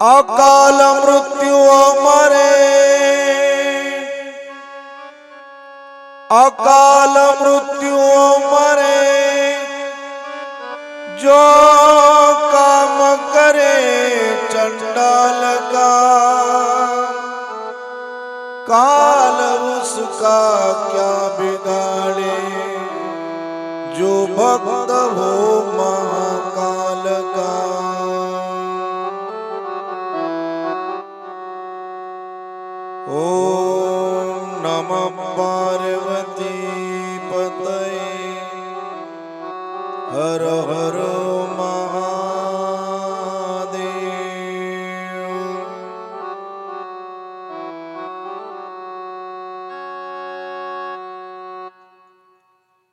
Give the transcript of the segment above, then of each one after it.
अकाल मृत्यु मरे अकाल मृत्यु मरे जो काम करे चंडाल का काल उसका क्या बिगाड़े। जो भक्त हो ओम नम पार्वती पतये। हर हर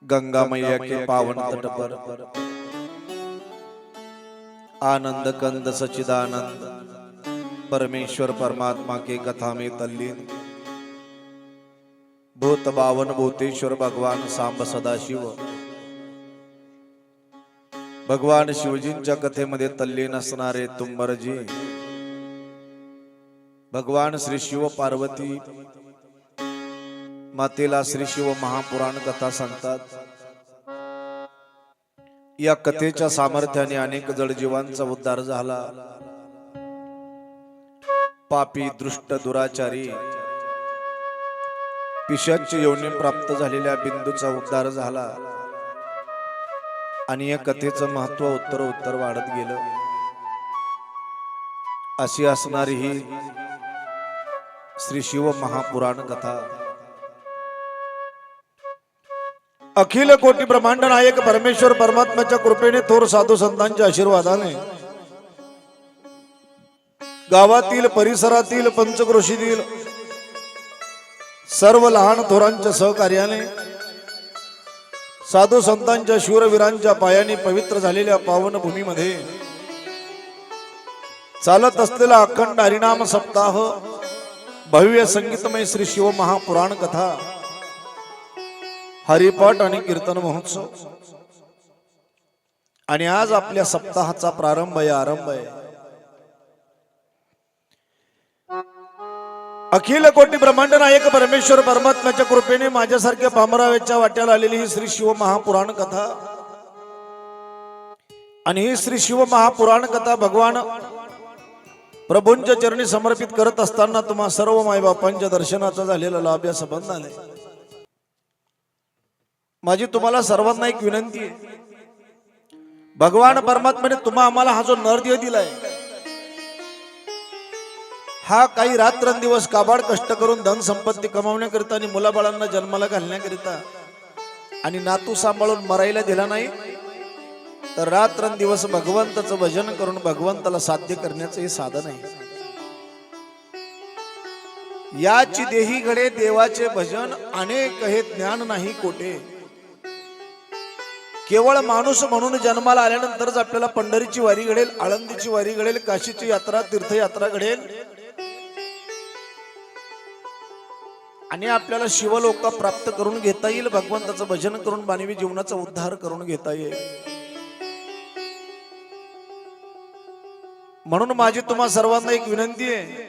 गंगा मैया के पावन तट पर आनंद कंद सचिदानंद परमेश्वर परमात्मा के कथा में तल्लीन। भूत बावन भूतेश्वर भगवान सांब सदाशिव भगवान शिवजींच्या कथेमध्ये तल्लीन असणारे तुंबरजी भगवान श्री शिव पार्वती मातेला श्री शिव महापुराण कथा सांगतात। या कथेच्या सामर्थ्याने अनेक जडजीवांचा उद्धार झाला। पापी दृष्ट दुराचारी. पिशाची योनी प्राप्त झालेल्या बिंदूचा उद्धार झाला. आणि या कथेचं महत्त्व उत्तर उत्तर वाढत गेलं. अशी असणारी ही श्री शिव महापुराण कथा. अखिल कोटी ब्रह्मांड नायक परमेश्वर परमात्म्याच्या कृपेने थोर साधू संतांच्या आशीर्वादाने गावातील परिसरातील पंचक्रोशीतील सर्व लहान थोरांच्या सहकार्याने साधू संतांच्या शूरवीरांच्या पायाने पवित्र झालेल्या पावन भूमीमध्ये चालत असलेला अखंड हरिनाम सप्ताह भव्य संगीतमय श्री शिव महापुराण कथा हरिपाठ आणि कीर्तन महोत्सव. आणि आज आपल्या सप्ताहाचा प्रारंभ आहे आरंभ आहे. अखिल कोटी ब्रह्मांड नायक परमेश्वर परमात्म्याच्या कृपेने माझ्यासारख्या भामराव्याच्या वाट्याला आलेली ही श्री शिव महापुराण कथा. आणि ही श्री शिव महापुराण कथा भगवान प्रभूंच्या चरणी समर्पित करत असताना तुम्हा सर्व मायबापांच्या दर्शनाचा झालेला लाभ या संबंधाने माझी तुम्हाला सर्वांना एक विनंती आहे. भगवान परमात्म्याने तुम्हा आम्हाला हा जो नरदेह दिलाय हा काही रात्रंदिवस काबाड कष्ट करून धन संपत्ती कमावण्याकरिता आणि मुलाबाळांना जन्माला घालण्याकरिता आणि नातू सांभाळून मरायला दिला नाही तर रात्रंदिवस भगवंताचं भजन करून भगवंताला साध्य करण्याचं हे साधन आहे. याची देही घडे देवाचे भजन अनेक हे ज्ञान नाही कोठे. केवळ माणूस म्हणून जन्माला आल्यानंतरच आपल्याला पंढरीची वारी घडेल आळंदीची वारी घडेल काशीची यात्रा तीर्थयात्रा घडेल. आणि आपल्याला शिवलोक प्राप्त करून घेता येईल भगवंताचं भजन करून मानवी जीवनाचा उद्धार करून घेता येईल. म्हणून माझी तुम्हा सर्वांना एक विनंती आहे.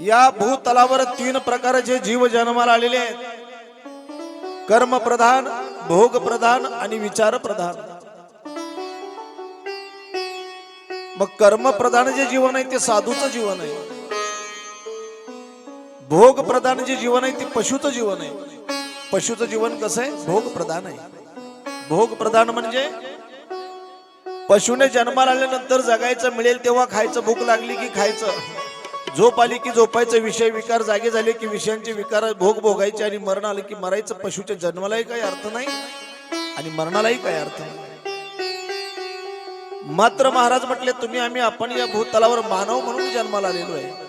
या भूतलावर तीन प्रकारचे जीव जन्माला आलेले आहेत. कर्म प्रधान भोग प्रधान आणि विचार प्रधान मग कर्म प्रधान जे जीवन आहे ते साधूचं जीवन आहे. भोग प्रधान जे जीवन आहे ते पशुचं जीवन आहे. पशुचं जीवन कसं आहे? भोग प्रधान आहे. भोग प्रधान म्हणजे पशुने जन्माला आल्यानंतर जगायचं मिळेल तेव्हा खायचं भूक लागली की खायचं. झोप आली की झोपायचं विषय विकार जागे झाले की विषयांचे विकार भोग भोगायचे आणि मरण आलं की मरायचं. पशुच्या जन्मालाही काही अर्थ नाही आणि मरणालाही काही अर्थ नाही. मात्र महाराज म्हटले तुम्ही आम्ही आपण या भूतलावर मानव म्हणून जन्माला आलेलो आहे.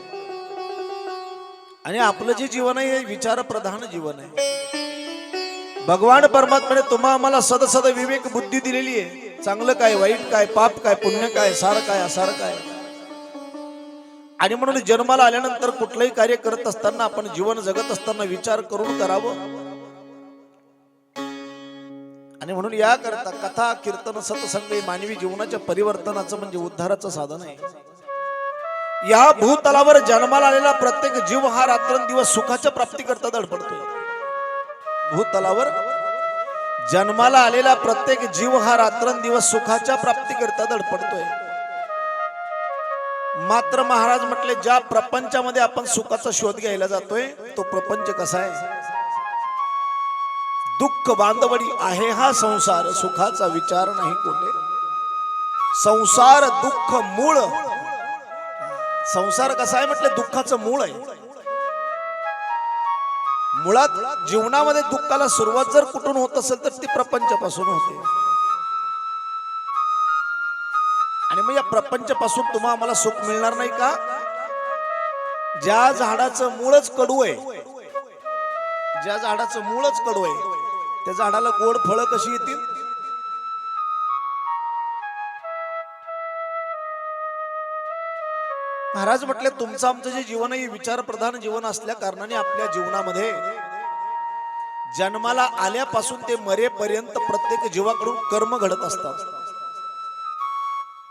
आणि आपलं जे जीवन आहे हे विचार प्रधान जीवन आहे. भगवान परमात्म्याने तुम्हा आम्हाला सद सद विवेक बुद्धी दिलेली आहे. चांगलं काय वाईट काय पाप काय पुण्य काय सार काय असार काय. आणि म्हणून जन्माला आल्यानंतर कुठलंही कार्य करत असताना आपण जीवन जगत असताना विचार करून करावं. आणि म्हणून या करता कथा कीर्तन सत्संग मानवी जीवनाच्या परिवर्तनाचं म्हणजे उद्धाराचं साधन आहे. या भूतलावर जन्माला आलेला प्रत्येक जीव हा रात्रंदिवस सुखाच्या प्राप्ती करता धडपडतो भूतलावर जन्माला आलेला प्रत्येक जीव हा रात्रंदिवस सुखाच्या प्राप्ती करता धडपडतोय मात्र महाराज म्हटले ज्या प्रपंचामध्ये आपण सुखाचा शोध घ्यायला जातोय तो प्रपंच कसा आहे? दुःख बांधवडी आहे हा संसार सुखाचा विचार नाही कोठे. संसार दुःख मूळ संसार कसा आहे म्हटलं दुःखाचं मूळ आहे. मुळात जीवनामध्ये दुःखाला सुरुवात जर कुठून होत असेल तर ती प्रपंचपासून होते. आणि मग या प्रपंचपासून तुम्हा आम्हाला सुख मिळणार नाही का? ज्या झाडाचं मूळच कडू आहे ज्या झाडाचं मूळच कडू आहे त्या झाडाला गोड फळं कशी येतील? महाराज म्हटले तुमचं आमचं जे जीवन आहे हे विचारप्रधान जीवन असल्या कारणाने आपल्या जीवनामध्ये जन्माला आल्यापासून ते मरेपर्यंत प्रत्येक जीवाकडून कर्म घडत असतात.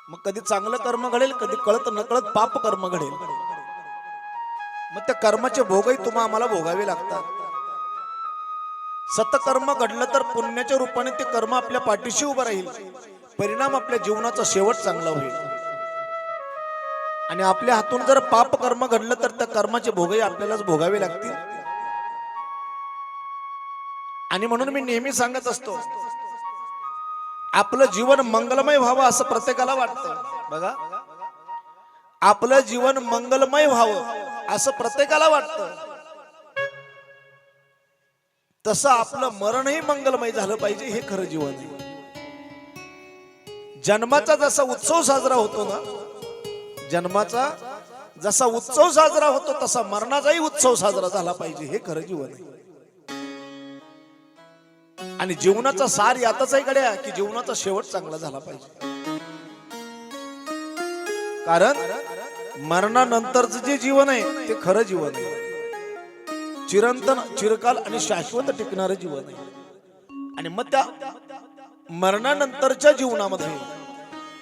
मग कधी चांगलं कर्म घडेल कधी कळत नकळत पाप कर्म घडेल. मग त्या कर्माचे भोगही तुम्हा आम्हाला भोगावे लागतात. सतकर्म घडलं तर पुण्याच्या रूपाने ते कर्म आपल्या पाठीशी उभं राहील. परिणाम आपल्या जीवनाचा शेवट चांगला होईल. आणि आपल्या हातून जर पाप कर्म घडलं तर त्या कर्माचे भोगही आपल्यालाच भोगावे लागतील. आणि म्हणून मी नेहमी सांगत असतो आपलं जीवन मंगलमय व्हावं असं प्रत्येकाला वाटतं. बघा. आपलं जीवन मंगलमय व्हावं असं प्रत्येकाला वाटतं. तसं आपलं मरणही मंगलमय झालं पाहिजे हे खरं जीवन जन्माचा जसा उत्सव साजरा होतो ना जन्माचा जसा उत्सव साजरा होतो तसा मरणाचाही उत्सव साजरा झाला पाहिजे हे खरं जीवन आहे. आणि जीवनाचा सार यातच आहे गड्या की जीवनाचा शेवट चांगला झाला पाहिजे. कारण मरणानंतरचं जे जीवन आहे ते खरं जीवन आहे. चिरंतन चिरकाल आणि शाश्वत टिकणारं जीवन आहे. आणि मग त्या मरणानंतरच्या जीवनामध्ये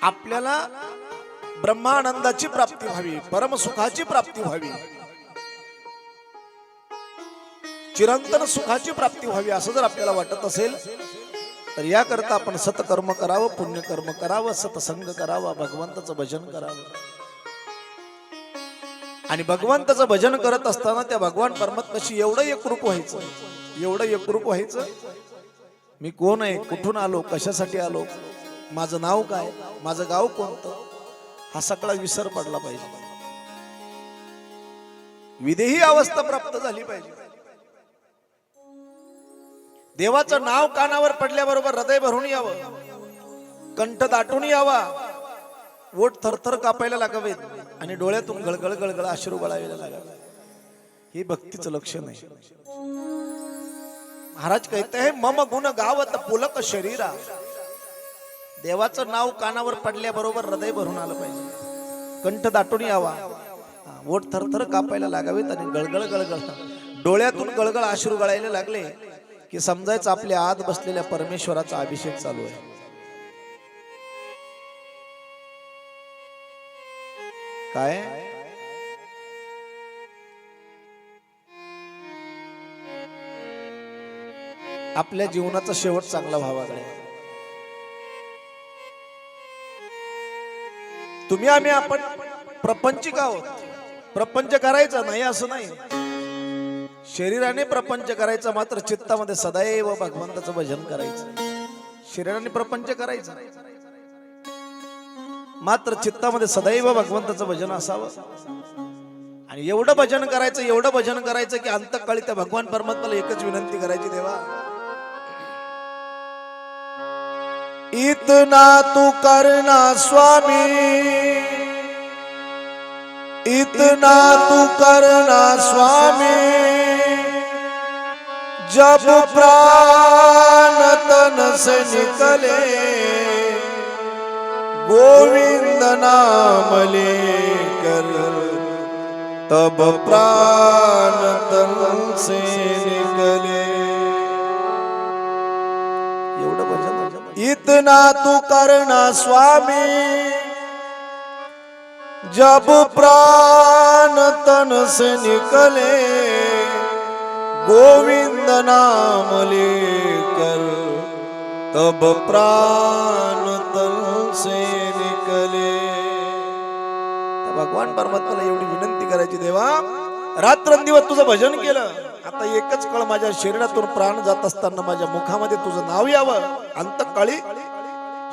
आपल्याला ब्रह्मानंदाची प्राप्ती व्हावी परमसुखाची प्राप्ती व्हावी. चिरंतन सुखाची प्राप्ती व्हावी असं जर आपल्याला वाटत असेल तर याकरता आपण सतकर्म करावं पुण्यकर्म करावं सतसंग करावा भगवंताचं भजन करावं. आणि भगवंताचं भजन करत असताना त्या भगवान परमात्माशी एवढं एकरूप व्हायचं एवढं एकरूप व्हायचं मी कोण आहे कुठून आलो कशासाठी आलो माझं नाव काय माझं गाव कोणतं? हा सगळा विसर पडला पाहिजे. विदेही अवस्था प्राप्त झाली पाहिजे. देवाचं नाव कानावर पडल्याबरोबर हृदय भरून यावं. कंठ दाटून यावा. ओट थरथर कापायला लागावेत आणि डोळ्यातून गळगळ गळगळ अश्रू गळायला लागावे हे भक्तीचं लक्षण आहे. महाराज कहते हे मम गुण गावत पुलक शरीरा. देवाचं नाव कानावर पडल्याबरोबर हृदय भरून आलं पाहिजे. कंठ दाटून यावा. ओठ थरथर कापायला लागावेत आणि गळगळ गळगळ. डोळ्यातून गळगळ अश्रू गळायला लागले की समजायचं आपल्या आत बसलेल्या परमेश्वराचा अभिषेक चालू आहे. काय? आपल्या जीवनाचा शेवट चांगला व्हावाकडे तुम्ही आम्ही आपण प्रपंचिक आहोत. प्रपंच करायचा नाही असं नाही. शरीराने प्रपंच करायचा मात्र चित्तामध्ये सदैव भगवंताचं भजन करायचं. शरीराने प्रपंच करायचं. मात्र चित्तामध्ये सदैव भगवंताचं भजन असावं. आणि एवढं भजन करायचं एवढं भजन करायचं की अंतकाळी त्या भगवान परमात्माला एकच विनंती करायची देवा इतना तू करना स्वामी। इतना तू करना स्वामी। जब प्राण तन से निकले गोविंद नाम लेकर तब प्राण तन से निकले। इतना तू करना स्वामी। जब प्राण तन से निकले गोविंद नाम लेकर तब प्राण तन से निकले। भगवान परमात्माला एवढी विनंती करायची देवा रात्रंदिवस तुझं भजन केलं। आता एकच कळ माझ्या शरीरातून प्राण जात असताना माझ्या मुखामध्ये तुझं नाव यावं. अंतकाळी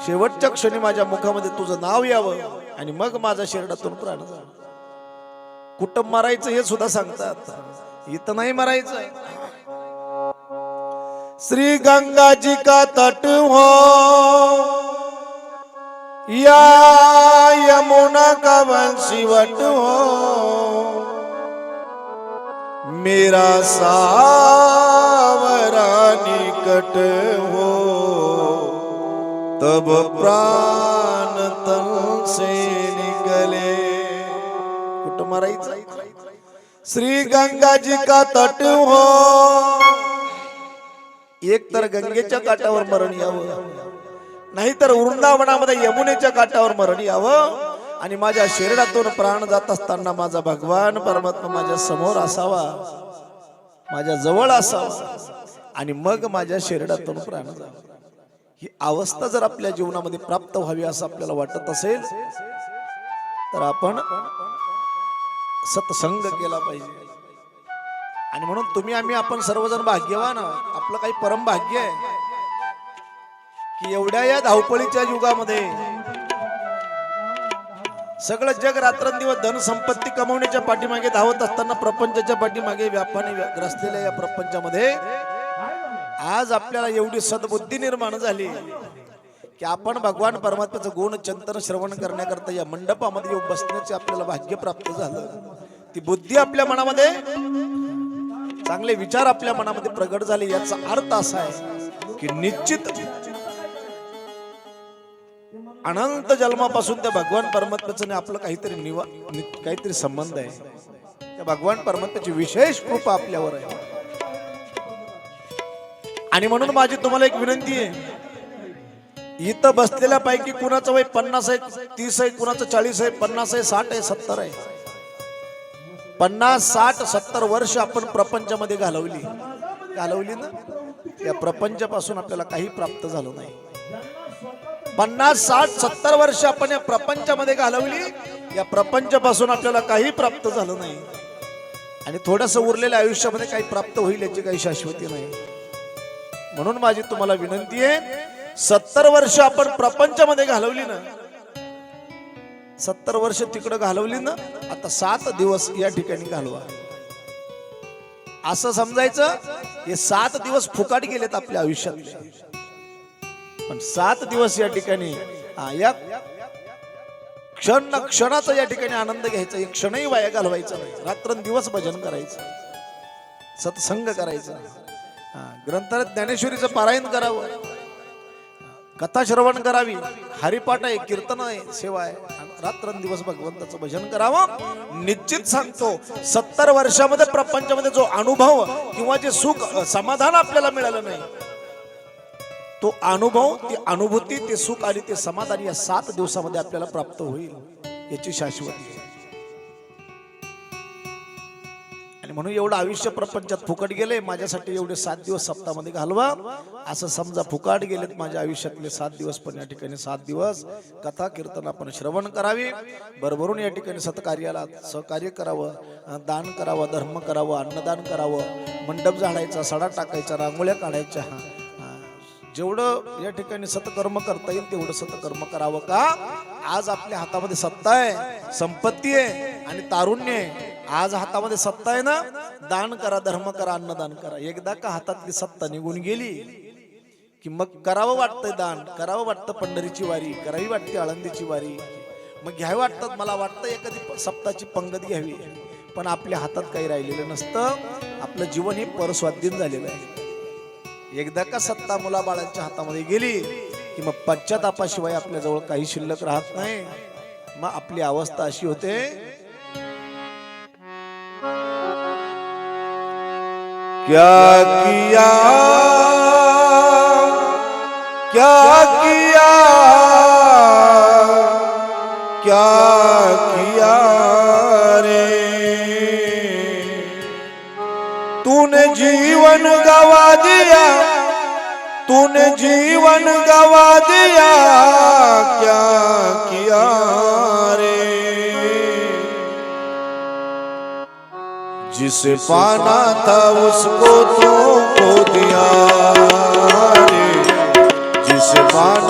शेवटच्या क्षणी माझ्या मुखामध्ये तुझं नाव यावं आणि मग माझ्या शरीरातून प्राण जावं. कुठं मारायचं हे सुद्धा सांगतात. इथं नाही मारायचं. श्री गंगाजी का तट हो. या यमुना का वंशीवट हो. मेरा सावरा निकट हो तब प्राण तन से निकले। कुठं मारायचं? श्री गंगा जी का तट हो। एक तर गंगेच्या काठावर मरण यावं नाहीतर वृंदावनामध्ये यमुनेच्या काठावर मरण यावं आणि माझ्या शरीरातून प्राण जात असताना माझा भगवान परमात्मा माझ्यासमोर असावा. माझ्या जवळ असावा. आणि मग माझ्या शरीरातून प्राण जावा. ही अवस्था जर आपल्या जीवनामध्ये प्राप्त व्हावी असं आपल्याला वाटत असेल तर आपण सत्संग केला पाहिजे. आणि म्हणून तुम्ही आम्ही आपण सर्वजण भाग्यवान आहोत. आपलं काही परम भाग्य आहे की एवढ्या या धावपळीच्या युगामध्ये सगळं जग रात्रंदिवस धनसंपत्ती कमवण्याच्या पाठीमागे धावत असताना प्रपंचाच्या पाठीमागे व्यापाने ग्रसलेल्या या प्रपंचामध्ये आज आपल्याला एवढी सद्बुद्धी निर्माण झाली की आपण भगवान परमात्म्याचं गुण चिंतन श्रवण करण्याकरता या मंडपामध्ये येऊन बसण्याचे आपल्याला भाग्य प्राप्त झालं. ती बुद्धी आपल्या मनामध्ये चांगले विचार आपल्या मनामध्ये प्रगट झाले याचा अर्थ असा आहे की निश्चित अनंत जन्मापासून त्या भगवान परमात्म्याचं आपलं काहीतरी निवा काहीतरी संबंध आहे. त्या भगवान परमात्म्याची विशेष कृपा आपल्यावर आहे. आणि म्हणून माझी तुम्हाला एक विनंती आहे. इथं बसलेल्या पैकी कुणाचं वय पन्नास आहे तीस आहे कुणाचं चाळीस आहे पन्नास आहे साठ आहे सत्तर आहे. पन्नास साठ सत्तर वर्ष आपण प्रपंचामध्ये घालवली. घालवली ना? या प्रपंचापासून आपल्याला काही प्राप्त झालं नाही. पन्नास साठ सत्तर वर्ष आपण या प्रपंचामध्ये घालवली या प्रपंच पासून आपल्याला काही प्राप्त झालं नाही. आणि थोडस उरलेल्या आयुष्यामध्ये काही प्राप्त होईल याची काही शाश्वती नाही. म्हणून माझी तुम्हाला विनंती आहे सत्तर वर्ष आपण प्रपंचामध्ये घालवली ना सत्तर वर्ष तिकडं घालवली ना आता सात दिवस या ठिकाणी घालवा. असं समजायचं हे सात दिवस फुकाट गेलेत आपल्या आयुष्यात. पण सात दिवस या ठिकाणी या क्षण क्षणाचा या ठिकाणी आनंद घ्यायचा एक क्षणही वाया घालवायचा नाही. रात्रंदिवस भजन करायचं सत्संग करायचा. हा, ग्रंथात ज्ञानेश्वरीचं पारायण करावं. कथा श्रवण करावी. हरिपाठ आहे कीर्तन आहे सेवा आहे. रात्रंदिवस भगवंताचं भजन करावं. निश्चित सांगतो सत्तर वर्षामध्ये प्रपंचामध्ये जो अनुभव किंवा जे सुख समाधान आपल्याला मिळालं नाही तो अनुभव ती अनुभूती ते सुख आणि ते समाधान या सात दिवसामध्ये आपल्याला प्राप्त होईल याची शाश्वती. आणि म्हणून एवढं आयुष्य प्रपंचात फुकट गेले माझ्यासाठी एवढे सात दिवस सप्ताहामध्ये घालवा. असं समजा फुकाट गेलेत माझ्या आयुष्यातले सात दिवस पण या ठिकाणी सात दिवस कथा कीर्तन आपण श्रवण करावे. बरोबरून या ठिकाणी सत्कार्याला सहकार्य करावं दान करावं धर्म करावं अन्नदान करावं मंडप झाडायचा सडा टाकायचा रांगोळ्या काढायच्या हा जेवढं या ठिकाणी सतकर्म करता येईल तेवढं सतकर्म करावं का? आज आपल्या हातामध्ये सत्ता आहे संपत्ती आहे आणि तारुण्य आहे. आज हातामध्ये सत्ता आहे ना? दान करा धर्म करा अन्नदान करा. एकदा का हातातली सत्ता निघून गेली की मग करावं वाटतंय दान करावं वाटतं पंढरीची वारी करावी वाटते आळंदीची वारी. मग घ्यावी वाटतं मला वाटतं एखादी सप्ताची पंगत घ्यावी. पण आपल्या हातात काही राहिलेलं नसतं. आपलं जीवन हे परस्वाधीन झालेलं आहे. एकदा का सत्ता मुलाबाळांच्या हातामध्ये गेली की मग पश्चातापाशिवाय आपल्याजवळ काही शिल्लक राहत नाही? मग आपली अवस्था अशी होते. क्या किया? क्या किया? क्या किया? तूने जीवन गवा दिया तूने जीवन गवा दिया क्या किया रे? जिसे पाना था उसको तुमको दिया रे। जिसे पाना